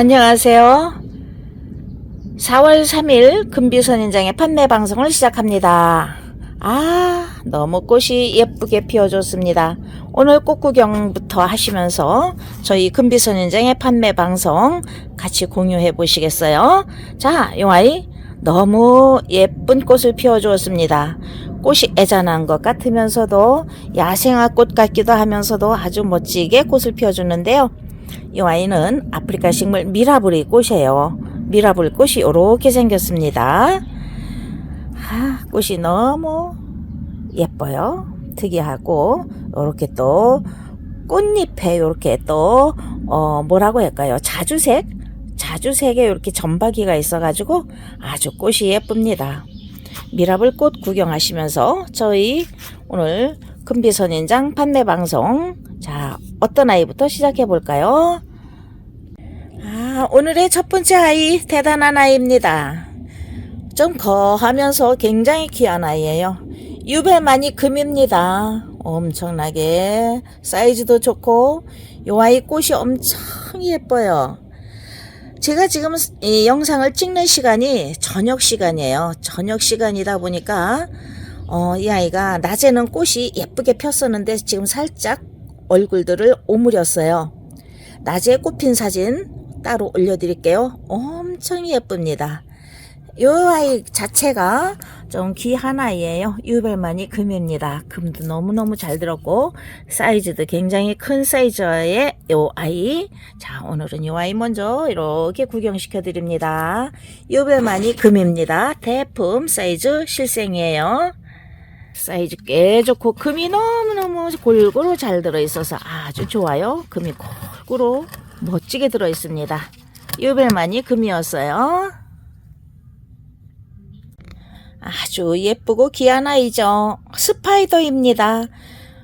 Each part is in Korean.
안녕하세요. 4월 3일 금비선인장의 판매 방송을 시작합니다. 아, 너무 꽃이 예쁘게 피어줬습니다. 오늘 꽃 구경부터 하시면서 저희 금비선인장의 판매 방송 같이 공유해 보시겠어요? 자, 용아이 너무 예쁜 꽃을 피워주었습니다. 꽃이 애잔한 것 같으면서도 야생화 꽃 같기도 하면서도 아주 멋지게 꽃을 피워주는데요. 이 아이는 아프리카 식물 미라블의 꽃이에요. 미라블 꽃이 이렇게 생겼습니다. 아, 꽃이 너무 예뻐요. 특이하고 이렇게 또 꽃잎에 이렇게 또 어, 뭐라고 할까요? 자주색 자주색에 이렇게 점박이가 있어가지고 아주 꽃이 예쁩니다. 미라블 꽃 구경하시면서 저희 오늘 금비선인장 판매 방송 자 어떤 아이부터 시작해 볼까요? 아 오늘의 첫 번째 아이 대단한 아이입니다. 좀 거하면서 굉장히 귀한 아이예요. 유배만이 금입니다. 엄청나게 사이즈도 좋고 요 아이 꽃이 엄청 예뻐요. 제가 지금 이 영상을 찍는 시간이 저녁 시간이에요. 저녁 시간이다 보니까 어, 이 아이가 낮에는 꽃이 예쁘게 폈었는데 지금 살짝 얼굴들을 오므렸어요. 낮에 꽃핀 사진 따로 올려드릴게요. 엄청 예쁩니다. 이 아이 자체가 좀 귀한 아이예요. 유벨만이 금입니다. 금도 너무너무 잘 들었고 사이즈도 굉장히 큰 사이즈의 이 아이. 자 오늘은 이 아이 먼저 이렇게 구경시켜 드립니다. 유벨만이 금입니다. 대품 사이즈 실생이에요. 사이즈 꽤 좋고 금이 너무너무 골고루 잘 들어있어서 아주 좋아요. 금이 골고루 멋지게 들어있습니다. 유벨만이 금이었어요. 아주 예쁘고 귀한 아이죠. 스파이더입니다.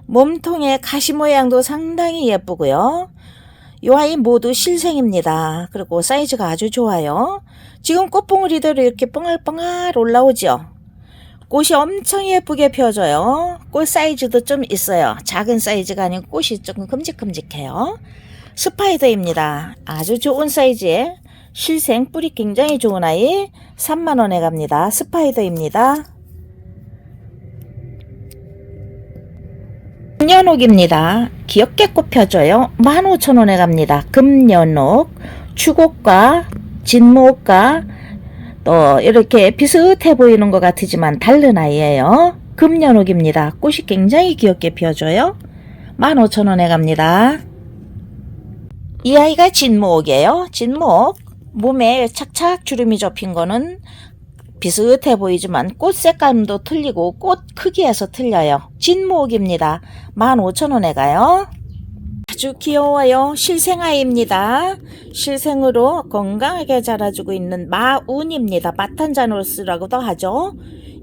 몸통의 가시 모양도 상당히 예쁘고요. 이 아이 모두 실생입니다. 그리고 사이즈가 아주 좋아요. 지금 꽃봉오리대로 이렇게 뻥알뻥알 올라오죠. 꽃이 엄청 예쁘게 펴져요. 꽃 사이즈도 좀 있어요. 작은 사이즈가 아니고 꽃이 조금 큼직큼직해요. 스파이더입니다. 아주 좋은 사이즈에 실생 뿌리 굉장히 좋은 아이 3만원에 갑니다. 스파이더입니다. 금연옥입니다. 귀엽게 꽃펴줘요. 15,000원에 갑니다. 금연옥, 추곡과 진목과 또 이렇게 비슷해 보이는 것 같지만 다른 아이예요. 금연옥입니다. 꽃이 굉장히 귀엽게 피어줘요. 15,000원에 갑니다. 이 아이가 진목이에요. 진목. 몸에 착착 주름이 접힌 거는 비슷해 보이지만 꽃 색감도 틀리고 꽃 크기에서 틀려요. 진목입니다. 15,000원에 가요. 아주 귀여워요. 실생아이입니다. 실생으로 건강하게 자라주고 있는 마운입니다. 마탄자누스라고도 하죠.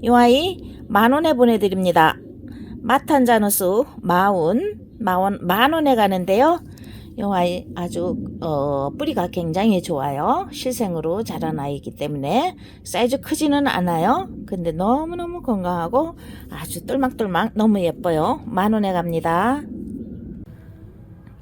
이 아이 만원에 보내드립니다. 마탄자누스 마운 마원 만원에 가는데요. 이 아이 아주 어, 뿌리가 굉장히 좋아요. 실생으로 자란 아이이기 때문에 사이즈 크지는 않아요. 근데 너무너무 건강하고 아주 똘망똘망 너무 예뻐요. 만원에 갑니다.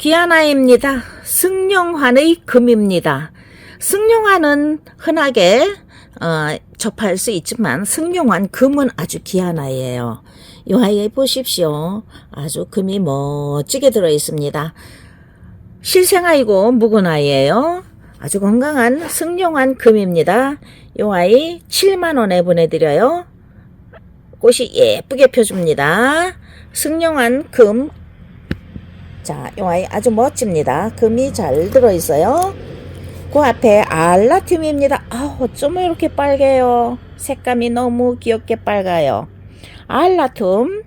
귀한 아이입니다. 승용환의 금입니다. 승용환은 흔하게 어, 접할 수 있지만 승용환 금은 아주 귀한 아이예요. 이 아이 보십시오. 아주 금이 멋지게 들어 있습니다. 실생아이고 묵은 아이예요. 아주 건강한 승용한 금입니다. 이 아이 7만원에 보내드려요. 꽃이 예쁘게 펴줍니다. 승용한 금. 자, 이 아이 아주 멋집니다. 금이 잘 들어있어요. 그 앞에 알라튬입니다. 아, 어쩜 이렇게 빨개요. 색감이 너무 귀엽게 빨가요. 알라툼.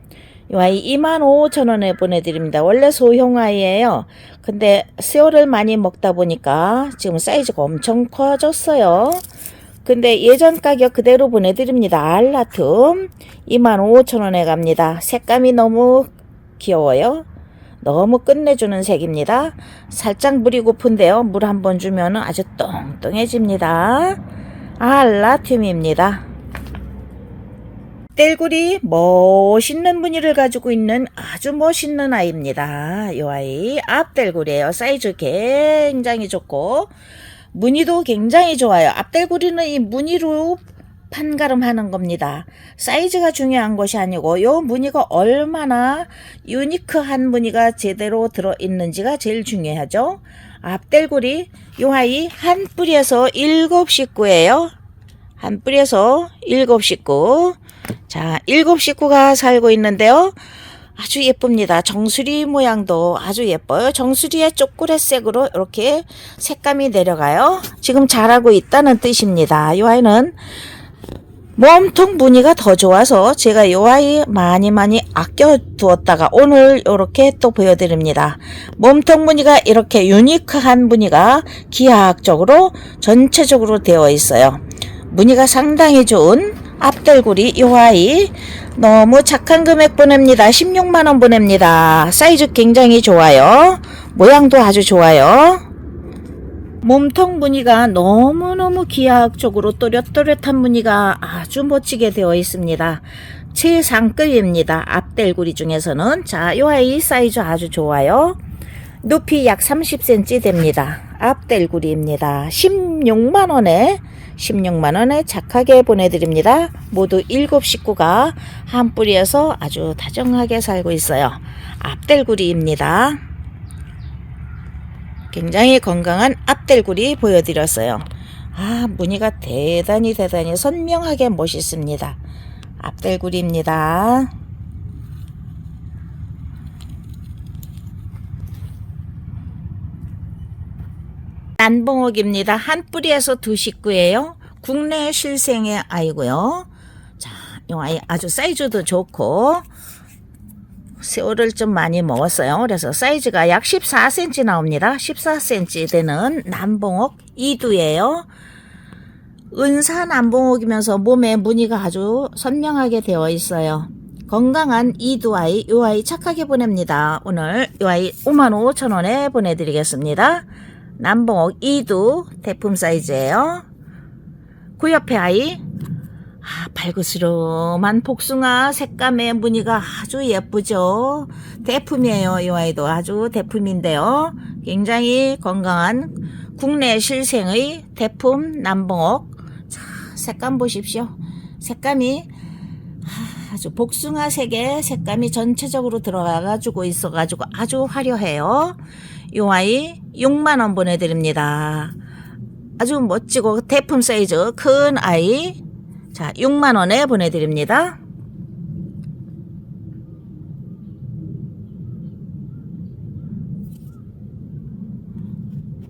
이 아이 25,000원에 보내드립니다. 원래 소형 아이예요. 근데 세월을 많이 먹다 보니까 지금 사이즈가 엄청 커졌어요. 근데 예전 가격 그대로 보내드립니다. 알라툼 25,000원에 갑니다. 색감이 너무 귀여워요. 너무 끝내주는 색입니다. 살짝 물이 고픈데요. 물 한 번 주면 아주 똥똥해집니다. 알라툼입니다. 뗄굴이 멋있는 무늬를 가지고 있는 아주 멋있는 아이입니다. 이 아이 앞뗄굴이에요. 사이즈 굉장히 좋고 무늬도 굉장히 좋아요. 앞달구리는 이 무늬로 판가름 하는 겁니다. 사이즈가 중요한 것이 아니고 요 무늬가 얼마나 유니크한 무늬가 제대로 들어있는지가 제일 중요하죠. 앞달구리 요 아이 한 뿌리에서 일곱 식구예요. 한 뿌리에서 일곱 식구. 자, 일곱 식구가 살고 있는데요. 아주 예쁩니다. 정수리 모양도 아주 예뻐요. 정수리의 초콜릿색으로 이렇게 색감이 내려가요. 지금 자라고 있다는 뜻입니다. 이 아이는 몸통 무늬가 더 좋아서 제가 이 아이 많이 많이 아껴 두었다가 오늘 이렇게 또 보여드립니다. 몸통 무늬가 이렇게 유니크한 무늬가 기하학적으로 전체적으로 되어 있어요. 무늬가 상당히 좋은 앞달구리 이 아이 너무 착한 금액 보냅니다. 16만원 보냅니다. 사이즈 굉장히 좋아요. 모양도 아주 좋아요. 몸통 무늬가 너무너무 기하학적으로 또렷또렷한 무늬가 아주 멋지게 되어 있습니다. 최상급입니다. 앞달구리 중에서는 자, 이 아이 사이즈 아주 좋아요. 높이 약 30cm 됩니다. 앞달구리입니다. 16만원에 16만원에 착하게 보내드립니다. 모두 7 식구가 한 뿌리에서 아주 다정하게 살고 있어요. 앞달구리입니다. 굉장히 건강한 앞달구리 보여드렸어요. 아, 무늬가 대단히 대단히 선명하게 멋있습니다. 앞달구리입니다. 난봉옥입니다. 한 뿌리에서 두 식구예요. 국내 실생의 아이고요. 자, 이 아이 아주 사이즈도 좋고 새우를 좀 많이 먹었어요. 그래서 사이즈가 약 14cm 나옵니다. 14cm 되는 남봉옥 이두예요. 은사 남봉옥이면서 몸에 무늬가 아주 선명하게 되어 있어요. 건강한 이두 아이, 요 아이 착하게 보냅니다. 오늘 요 아이 55,000원에 보내드리겠습니다. 남봉옥 이두 대품 사이즈예요. 그 옆에 아이 아, 발그스름한 복숭아 색감의 무늬가 아주 예쁘죠. 대품이에요. 이 아이도 아주 대품인데요. 굉장히 건강한 국내 실생의 대품 남봉옥. 자, 색감 보십시오. 색감이 아주 복숭아 색의 색감이 전체적으로 들어가가지고 있어가지고 아주 화려해요. 이 아이 6만원 보내드립니다. 아주 멋지고 대품 사이즈 큰 아이 자 6만 원에 보내드립니다.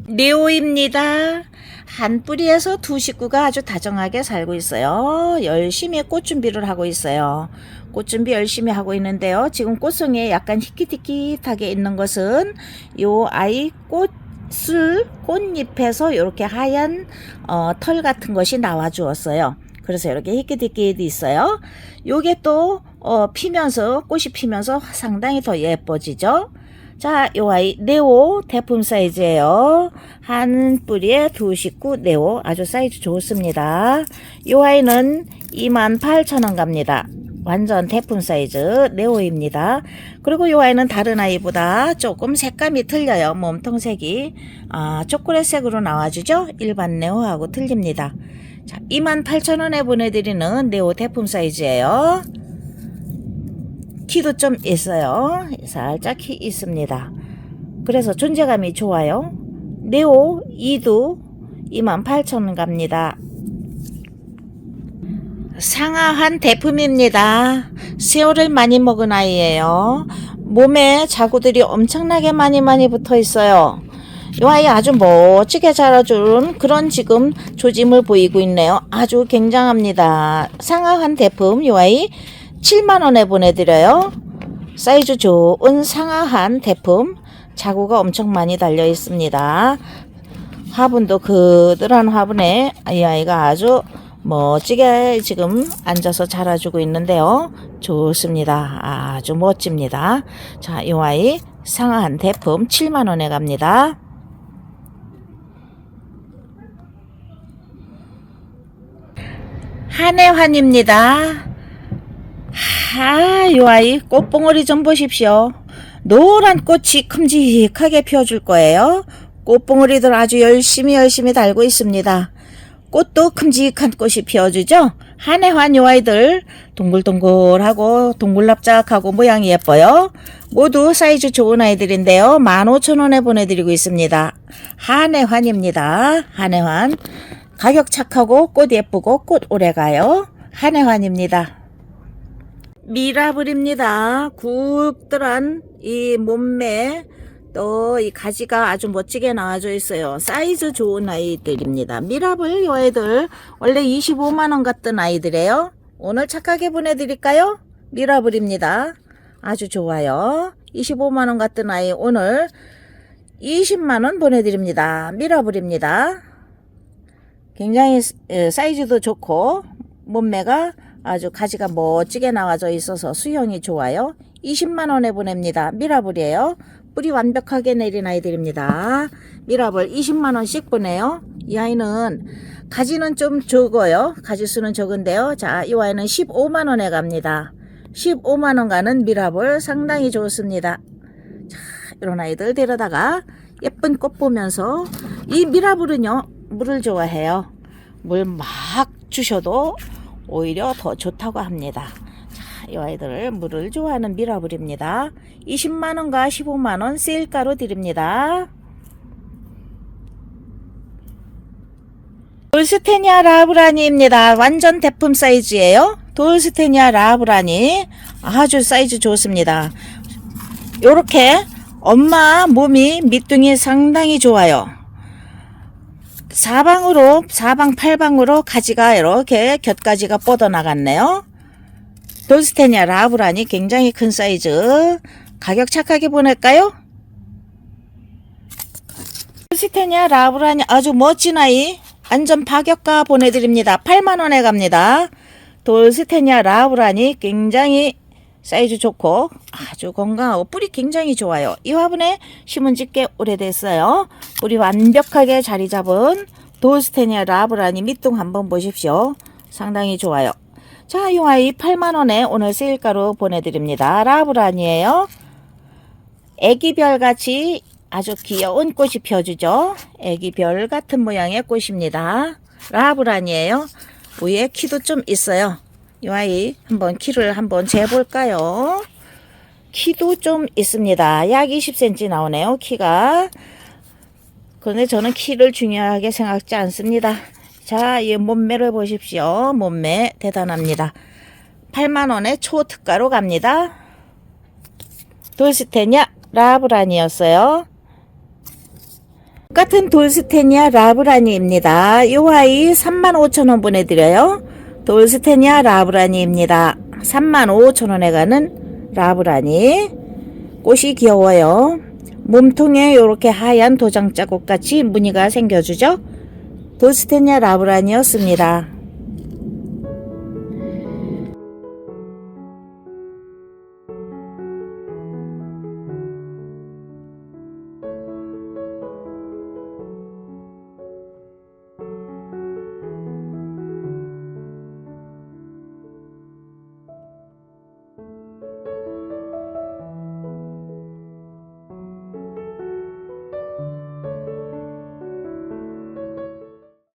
네오입니다. 한 뿌리에서 두 식구가 아주 다정하게 살고 있어요. 열심히 꽃 준비를 하고 있어요. 꽃 준비 열심히 하고 있는데요. 지금 꽃송이에 약간 희끗희끗하게 있는 것은 요 아이 꽃을 꽃잎에서 이렇게 하얀 어, 털 같은 것이 나와 주었어요. 그래서 이렇게 희끗희끗 있어요. 요게 또 어, 피면서 꽃이 피면서 상당히 더 예뻐지죠. 자, 요 아이 네오 대품 사이즈예요. 한 뿌리에 두 식구 네오 아주 사이즈 좋습니다. 요 아이는 28,000원 갑니다. 완전 대품 사이즈 네오입니다. 그리고 요 아이는 다른 아이보다 조금 색감이 틀려요. 몸통색이 아, 초콜릿색으로 나와주죠. 일반 네오하고 틀립니다. 자, 28,000원에 보내드리는 네오 대품 사이즈예요. 키도 좀 있어요. 살짝 키 있습니다. 그래서 존재감이 좋아요. 네오 2도 28,000원 갑니다. 상하한 대품입니다. 새우를 많이 먹은 아이예요. 몸에 자구들이 엄청나게 많이 많이 붙어 있어요. 이 아이 아주 멋지게 자라준 그런 지금 조짐을 보이고 있네요. 아주 굉장합니다. 상하한 대품 이 아이 7만원에 보내드려요. 사이즈 좋은 상하한 대품 자구가 엄청 많이 달려 있습니다. 화분도 그들한 화분에 이 아이가 아주 멋지게 지금 앉아서 자라주고 있는데요. 좋습니다. 아주 멋집니다. 자, 이 아이 상한 대품 7만원에 갑니다. 한해환입니다. 아, 요 아이 꽃봉오리 좀 보십시오. 노란 꽃이 큼직하게 피워줄 거예요. 꽃봉오리들 아주 열심히 열심히 달고 있습니다. 꽃도 큼직한 꽃이 피어주죠? 한해환 요 아이들 동글동글하고 동글납작하고 모양이 예뻐요. 모두 사이즈 좋은 아이들인데요. 15,000원에 보내드리고 있습니다. 한해환입니다. 한해환. 가격 착하고 꽃 예쁘고 꽃 오래가요. 한해환입니다. 미라블입니다. 굵들한 이 몸매 또 이 가지가 아주 멋지게 나와져 있어요. 사이즈 좋은 아이들입니다. 미라블 이 아이들 원래 25만원 같던 아이들이에요. 오늘 착하게 보내드릴까요? 미라블입니다. 아주 좋아요. 25만원 같던 아이 오늘 20만원 보내드립니다. 미라블입니다. 굉장히 에, 사이즈도 좋고 몸매가 아주 가지가 멋지게 나와져 있어서 수영이 좋아요. 20만원에 보냅니다. 미라블이에요. 뿌리 완벽하게 내린 아이들입니다. 미라블 20만원씩 보내요. 이 아이는 가지는 좀 적어요. 가지 수는 적은데요. 자, 이 아이는 15만원에 갑니다. 15만원 가는 미라블 상당히 좋습니다. 자, 이런 아이들 데려다가 예쁜 꽃 보면서 이 미라블은요, 물을 좋아해요. 물 막 주셔도 오히려 더 좋다고 합니다. 자, 이 아이들 물을 좋아하는 미라블입니다. 20만원과 15만원 세일가로 드립니다. 돌스테니아 라브라니입니다. 완전 대품 사이즈예요. 돌스테니아 라브라니 아주 사이즈 좋습니다. 요렇게 엄마 몸이 밑둥이 상당히 좋아요. 사방으로 사방 팔방으로 가지가 이렇게 곁가지가 뻗어나갔네요. 돌스테니아 라브라니 굉장히 큰 사이즈 가격 착하게 보낼까요? 돌스테니아 라브라니 아주 멋진 아이 안전 파격가 보내드립니다. 8만원에 갑니다. 돌스테니아 라브라니 굉장히 사이즈 좋고 아주 건강하고 뿌리 굉장히 좋아요. 이 화분에 심은 지 꽤 오래됐어요. 뿌리 완벽하게 자리 잡은 돌스테니아 라브라니 밑둥 한번 보십시오. 상당히 좋아요. 자, 이 아이 8만원에 오늘 세일가로 보내드립니다. 라브라니에요. 애기별 같이 아주 귀여운 꽃이 펴주죠. 애기별 같은 모양의 꽃입니다. 라브라니에요. 위에 키도 좀 있어요. 이 아이 한번 키를 한번 재볼까요? 키도 좀 있습니다. 약 20cm 나오네요. 키가. 그런데 저는 키를 중요하게 생각지 않습니다. 자, 이 몸매를 보십시오. 몸매 대단합니다. 8만원에 초특가로 갑니다. 돌스테냐 라브라니였어요. 똑같은 돌스테니아 라브라니입니다. 이 아이 35,000원 보내드려요. 돌스테니아 라브라니입니다. 35,000원에 가는 라브라니. 꽃이 귀여워요. 몸통에 이렇게 하얀 도장 자국 같이 무늬가 생겨주죠. 돌스테니아 라브라니였습니다.